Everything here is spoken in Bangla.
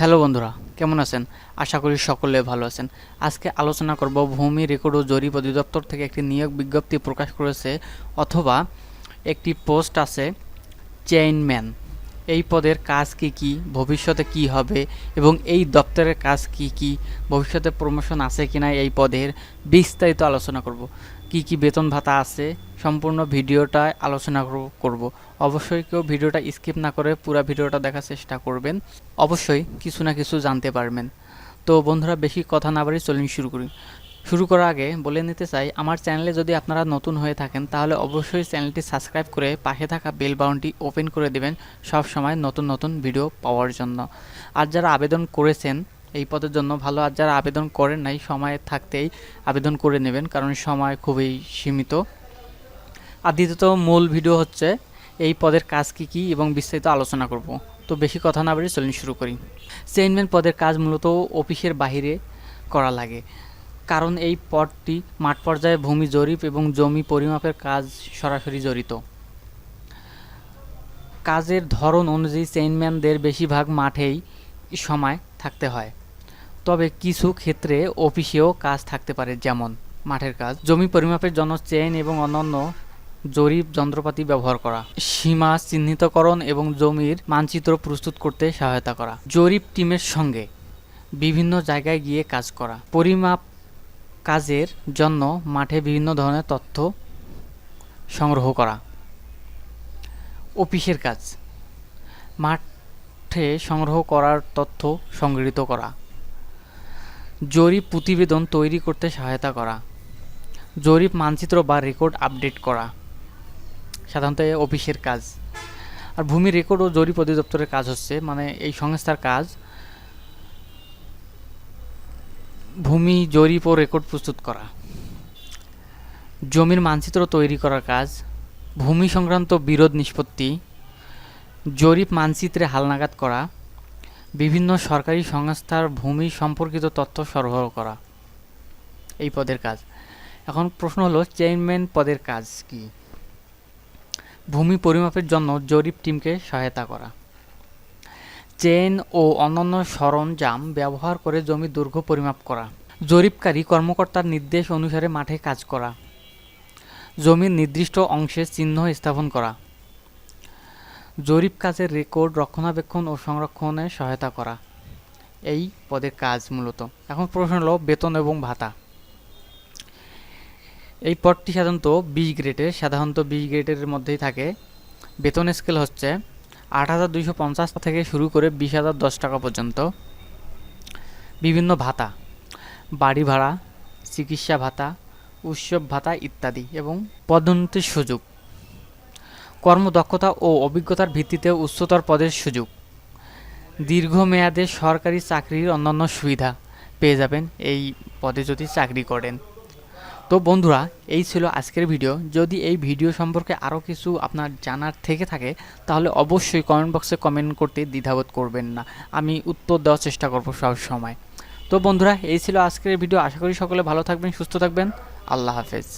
হ্যালো বন্ধুরা, কেমন আছেন? আশা করি সকলে ভালো আছেন। আজকে আলোচনা করব ভূমি রেকর্ড ও জরিপ অধিদপ্তর থেকে একটি নিয়োগ বিজ্ঞপ্তি প্রকাশ করেছে অথবা একটি পোস্ট আছে চেইনম্যান এই পদের কাজ কি কি, ভবিষ্যতে কি হবে এবং এই দপ্তরের কাজ কি কি, ভবিষ্যতে প্রমোশন আছে কিনা এই পদের বিস্তারিত আলোচনা করব। কি কি বেতন ভাতা আছে, সম্পূর্ণ ভিডিওটায় আলোচনা করব- অবশ্যই কেউ ভিডিওটা স্কিপ না করে পুরো ভিডিওটা দেখার চেষ্টা করবেন। অবশ্যই কিছু না কিছু জানতে পারবেন। তো বন্ধুরা, বেশি কথা না বাড়ি চলুন শুরু করি। শুরু করার আগে বলে নিতে চাই, আমার চ্যানেলে যদি আপনারা নতুন হয়ে থাকেন, তাহলে অবশ্যই চ্যানেলটি সাবস্ক্রাইব করে পাশে থাকা বেল বাটনটি ওপেন করে দেবেন সব সময় নতুন নতুন ভিডিও পাওয়ার জন্য। আর যারা আবেদন করেছেন এই পদের জন্য ভালো। আর যারা আবেদন করেন নাই, সময় থাকতেই আবেদন করে নেবেন, কারণ সময় খুবই সীমিত। আর দ্বিতীয়ত মূল ভিডিও হচ্ছে, এই পদের কাজ কি কি এবং বিস্তারিত আলোচনা করব। তো বেশি কথা না বাড়ি চলুন শুরু করি। চেইনম্যান পদের কাজ মূলত অফিসের বাইরে করা লাগে, কারণ এই পদটি মাঠ পর্যায়ে ভূমি জরিপ এবং জমি পরিমাপের কাজ সরাসরি জড়িত। কাজের ধরন অনুযায়ী চেইনম্যানদের বেশিরভাগ মাঠেই সময় থাকতে হয়। তবে কিছু ক্ষেত্রে অফিসেও কাজ থাকতে পারে, যেমন মাঠের কাজ, জমি পরিমাপের জন্য চেইন এবং অন্যান্য জরিপ যন্ত্রপাতি ব্যবহার করা, সীমা চিহ্নিতকরণ এবং জমির মানচিত্র প্রস্তুত করতে সহায়তা করা, জরিপ টিমের সঙ্গে বিভিন্ন জায়গায় গিয়ে কাজ করা, পরিমাপ কাজের জন্য মাঠে বিভিন্ন ধরনের তথ্য সংগ্রহ করা। অফিসের কাজ, মাঠে সংগ্রহ করার তথ্য সংগৃহীত করা। জরিপ প্রতিবেদন তৈরি করতে সহায়তা করা। জরিপ মানচিত্র বা রেকর্ড আপডেট করা, সাধারণত অফিসের কাজ। আর ভূমি রেকর্ড ও জরিপ অধিদপ্তরের কাজ হচ্ছে মানে এই সংস্থার কাজ। ভূমি জরিপ ও রেকর্ড প্রস্তুত করা। জমির মানচিত্র তৈরি করার কাজ, ভূমি সংক্রান্ত বিরোধ নিষ্পত্তি, জরিপ মানচিত্রে হালনাগাদ করা বিভিন্ন সরকারি সংস্থার ভূমি সম্পর্কিত তথ্য সরবরাহ করা। এই পদের কাজ। এখন প্রশ্ন হলো, চেয়ারম্যান পদের কাজ কি? ভূমি পরিমাপের জন্য জরিপ টিমকে সহায়তা করা। চেন ও অন্যান্য সরঞ্জাম ব্যবহার করে জমির দৈর্ঘ্য পরিমাপ করা। জরিপকারী কর্মকর্তার নির্দেশ অনুসারে মাঠে কাজ করা। জমির নির্দিষ্ট অংশে চিহ্ন স্থাপন করা। জরিপ কাজের রেকর্ড রক্ষণাবেক্ষণ ও সংরক্ষণে সহায়তা করা। এই পদের কাজ মূলত। এখন প্রশ্ন হলো বেতন এবং ভাতা। এই পদটি সাধারণত বিশ গ্রেডের সাধারণত বিশ গ্রেডের মধ্যেই থাকে। বেতন স্কেল হচ্ছে আট হাজার দুইশো পঞ্চাশ থেকে শুরু করে বিশ হাজার দশ টাকা পর্যন্ত। বিভিন্ন ভাতা, বাড়ি ভাড়া, চিকিৎসা ভাতা, উৎসব ভাতা ইত্যাদি এবং পদোন্নতির সুযোগ। কর্মদক্ষতা ও অভিজ্ঞতার ভিত্তিতে উচ্চতর পদের সুযোগ। দীর্ঘমেয়াদে সরকারি চাকরির অন্যান্য সুবিধা পেয়ে যাবেন এই পদে যদি চাকরি করেন। তো বন্ধুরা, এই ছিল আজকের ভিডিও। যদি এই ভিডিও সম্পর্কে আরও কিছু আপনার জানার থেকে থাকে, তাহলে অবশ্যই কমেন্ট বক্সে কমেন্ট করতে দ্বিধাবোধ করবেন না। আমি উত্তর দেওয়ার চেষ্টা করব সব সময়। তো বন্ধুরা, এই ছিল আজকের ভিডিও। আশা করি সকলে ভালো থাকবেন, সুস্থ থাকবেন। আল্লাহ হাফেজ।